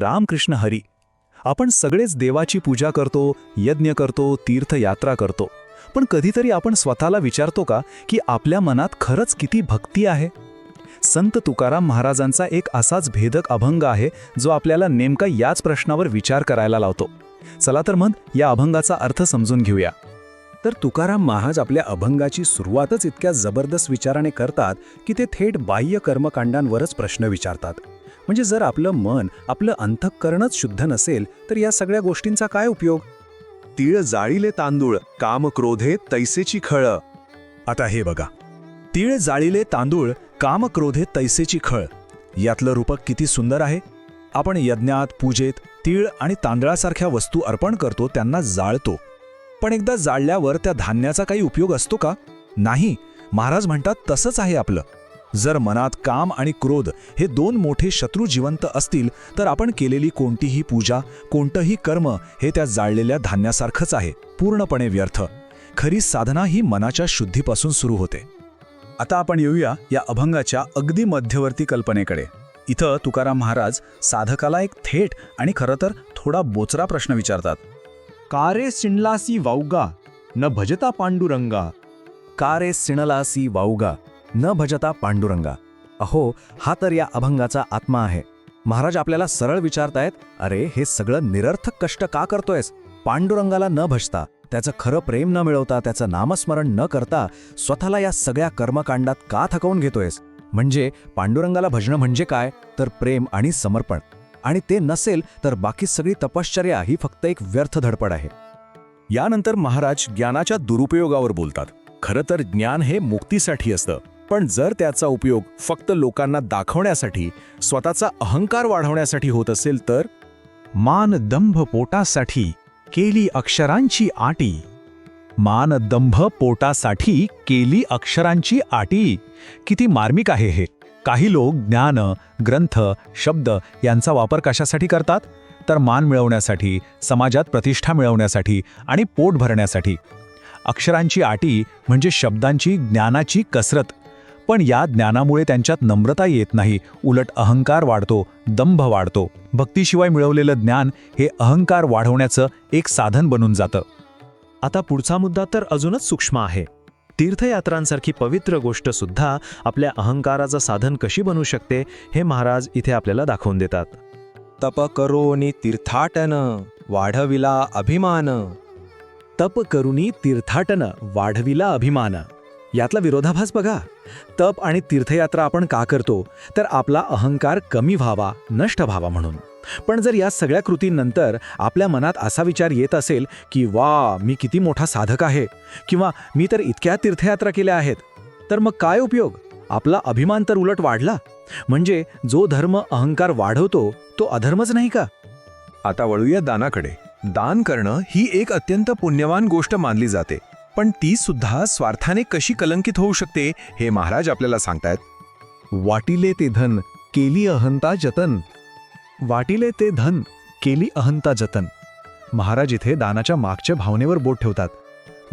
रामकृष्ण हरी. आपण सगळेच देवाची पूजा करतो यज्ञ करतो तीर्थयात्रा करतो. पण कधीतरी आपण स्वतःला विचारतो का की आपल्या मनात खरंच किती भक्ती आहे? संत तुकाराम महाराजांचा एक असाच भेदक अभंग आहे जो आपल्याला नेमका याच प्रश्नावर विचार करायला लावतो. चला तर मग या अभंगाचा अर्थ समजून घेऊया. तर तुकाराम महाज आपल्या अभंगाची सुरुवातच इतक्या जबरदस्त विचाराने करतात की ते थेट बाह्य कर्मकांडांवरच प्रश्न विचारतात. म्हणजे जर आपलं मन आपलं अंतःकरणच शुद्ध नसेल तर या सगळ्या गोष्टींचा काय उपयोग? तीळ जाळीले तांदूळ काम क्रोधे तैसेची खळ. आता हे बघा. तीळ जाळीले तांदूळ काम क्रोधे तैसेची खळ. यातलं रूपक किती सुंदर आहे. आपण यज्ञात पूजेत तीळ आणि तांदळासारख्या वस्तू अर्पण करतो त्यांना जाळतो. पण एकदा जाळल्यावर त्या धान्याचा काही उपयोग असतो का? नाही. महाराज म्हणतात तसंच आहे आपलं. जर मनात काम आणि क्रोध हे दोन मोठे शत्रू जिवंत असतील तर आपण केलेली कोणतीही पूजा कोणतंही कर्म हे त्या जाळलेल्या धान्यासारखंच आहे पूर्णपणे व्यर्थ. खरी साधना ही मनाच्या शुद्धीपासून सुरू होते. आता आपण येऊया या अभंगाच्या अगदी मध्यवर्ती कल्पनेकडे. इथं तुकाराम महाराज साधकाला एक थेट आणि खरं तर थोडा बोचरा प्रश्न विचारतात. कारे सिणलासी वावगा न भजता पांडुरंगा? का रे सिणलासी वाऊगा न भजता पांडुरंगा. अहो हा तर या अभंगाचा आत्मा आहे. महाराज आपल्याला सरळ विचारतायत अरे हे सगळं निरर्थक कष्ट का करतोयस? पांडुरंगाला न भजता त्याचं खरं प्रेम न मिळवता त्याचं नामस्मरण न करता स्वतःला या सगळ्या कर्मकांडात का थकवून घेतोयस? म्हणजे पांडुरंगाला भजणं म्हणजे काय? तर प्रेम आणि समर्पण. आणि ते नसेल तर बाकी सगळी तपश्चर्या ही फक्त एक व्यर्थ धडपड आहे. यानंतर महाराज ज्ञानाच्या दुरुपयोगावर बोलतात. खरं तर ज्ञान हे मुक्तीसाठी असतं. पण जर त्याचा उपयोग फक्त लोकांना दाखवण्यासाठी स्वतःचा अहंकार वाढवण्यासाठी होत असेल तर मान दंभ पोटासाठी केली अक्षरांची आटी. मान दंभ पोटासाठी केली अक्षरांची आटी. किती मार्मिक आहे हे. काही लोक ज्ञान ग्रंथ शब्द यांचा वापर कशासाठी करतात? तर मान मिळवण्यासाठी समाजात प्रतिष्ठा मिळवण्यासाठी आणि पोट भरण्यासाठी. अक्षरांची आटी म्हणजे शब्दांची ज्ञानाची कसरत. पण या ज्ञानामुळे त्यांच्यात नम्रता येत नाही उलट अहंकार वाढतो दंभ वाढतो. भक्तीशिवाय मिळवलेलं ज्ञान हे अहंकार वाढवण्याचं एक साधन बनून जातं. आता पुढचा मुद्दा तर अजूनच सूक्ष्म आहे. तीर्थयात्रांसारखी पवित्र गोष्ट सुद्धा आपल्या अहंकाराचं साधन कशी बनू शकते हे महाराज इथे आपल्याला दाखवून देतात. तप करोनी तीर्थाटन वाढविला अभिमान. तप करुनी तीर्थाटन वाढविला अभिमान. यातला विरोधाभास बघा. तप आणि तीर्थयात्रा आपण का करतो? तर आपला अहंकार कमी व्हावा नष्ट व्हावा म्हणून. पण जर या सगळ्या कृतींनंतर आपल्या मनात असा विचार येत असेल की वा मी किती मोठा साधक आहे किंवा मी तर इतक्या तीर्थयात्रा केल्या आहेत तर मग काय उपयोग? आपला अभिमान तर उलट वाढला. म्हणजे जो धर्म अहंकार वाढवतो तो अधर्मच नाही का? आता वळूया दानाकडे. दान करणं ही एक अत्यंत पुण्यवान गोष्ट मानली जाते. पण ती सुद्धा स्वार्थाने कशी कलंकित होऊ शकते हे महाराज आपल्याला सांगतायत. वाटिले ते धन केली अहंता जतन. वाटिले ते धन केली अहंता जतन. महाराज इथे दानाच्या मागच्या भावनेवर बोट ठेवतात.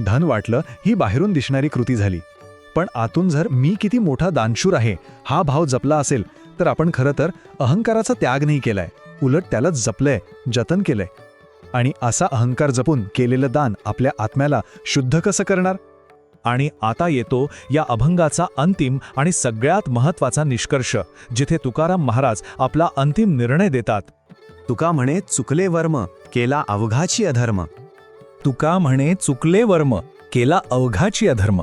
धन वाटलं ही बाहेरून दिसणारी कृती झाली. पण आतून जर मी किती मोठा दानशूर आहे हा भाव जपला असेल तर आपण खरं तर अहंकाराचा त्याग नाही केलाय. उलट त्याला जपलंय जतन केलंय. आणि असा अहंकार जपून केलेलं दान आपल्या आत्म्याला शुद्ध कसं करणार? आणि आता येतो या अभंगाचा अंतिम आणि सगळ्यात महत्त्वाचा निष्कर्ष जिथे तुकाराम महाराज आपला अंतिम निर्णय देतात. तुका म्हणे चुकले वर्म केला अवघाची अधर्म. तुका म्हणे चुकले वर्म केला अवघाची अधर्म.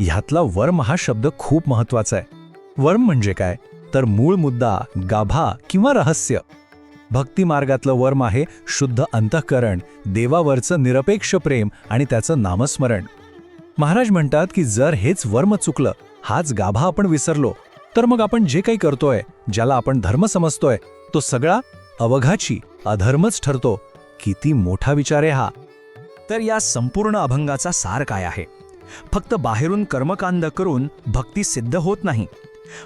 ह्यातला वर्म हा शब्द खूप महत्त्वाचा आहे. वर्म म्हणजे काय? तर मूळ मुद्दा गाभा किंवा रहस्य. भक्ती मार्गातलं वर्म आहे शुद्ध अंतःकरण देवावरचं निरपेक्ष प्रेम आणि त्याचं नामस्मरण. महाराज म्हणतात की जर हेच वर्म चुकलं हाच गाभा आपण विसरलो तर मग आपण जे काही करतोय ज्याला आपण धर्म समजतोय तो सगळा अवघाची अधर्मच ठरतो. किती मोठा विचार आहे हा. तर या संपूर्ण अभंगाचा सार काय आहे? फक्त बाहेरून कर्मकांड करून भक्ती सिद्ध होत नाही.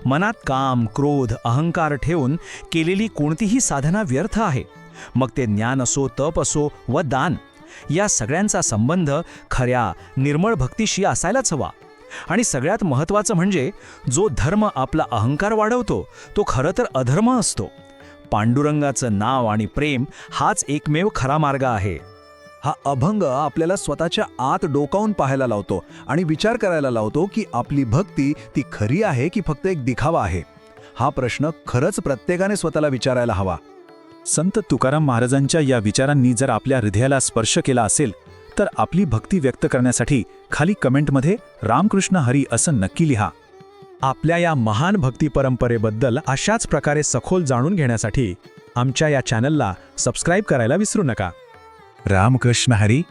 मनात काम क्रोध अहंकार ठेवून केलेली कोणतीही साधना व्यर्थ आहे. मग ते ज्ञान असो तप असो व दान या सगळ्यांचा संबंध खऱ्या निर्मळ भक्तीशी असायलाच हवा. आणि सगळ्यात महत्त्वाचं म्हणजे जो धर्म आपला अहंकार वाढवतो तो खरं तर अधर्म असतो. पांडुरंगाचं नाव आणि प्रेम हाच एकमेव खरा मार्ग आहे. हा अभंग आपल्याला स्वतःच्या आत डोकावून पाहायला लावतो आणि विचार करायला लावतो की आपली भक्ती ती खरी आहे की फक्त एक दिखावा आहे? हा प्रश्न खरंच प्रत्येकाने स्वतःला विचारायला हवा. संत तुकाराम महाराजांच्या या विचारांनी जर आपल्या हृदयाला स्पर्श केला असेल तर आपली भक्ती व्यक्त करण्यासाठी खाली कमेंटमध्ये रामकृष्ण हरी असं नक्की लिहा. आपल्या या महान भक्ती परंपरेबद्दल अशाच प्रकारे सखोल जाणून घेण्यासाठी आमच्या या चॅनलला सबस्क्राईब करायला विसरू नका. रामकृष्ण हरी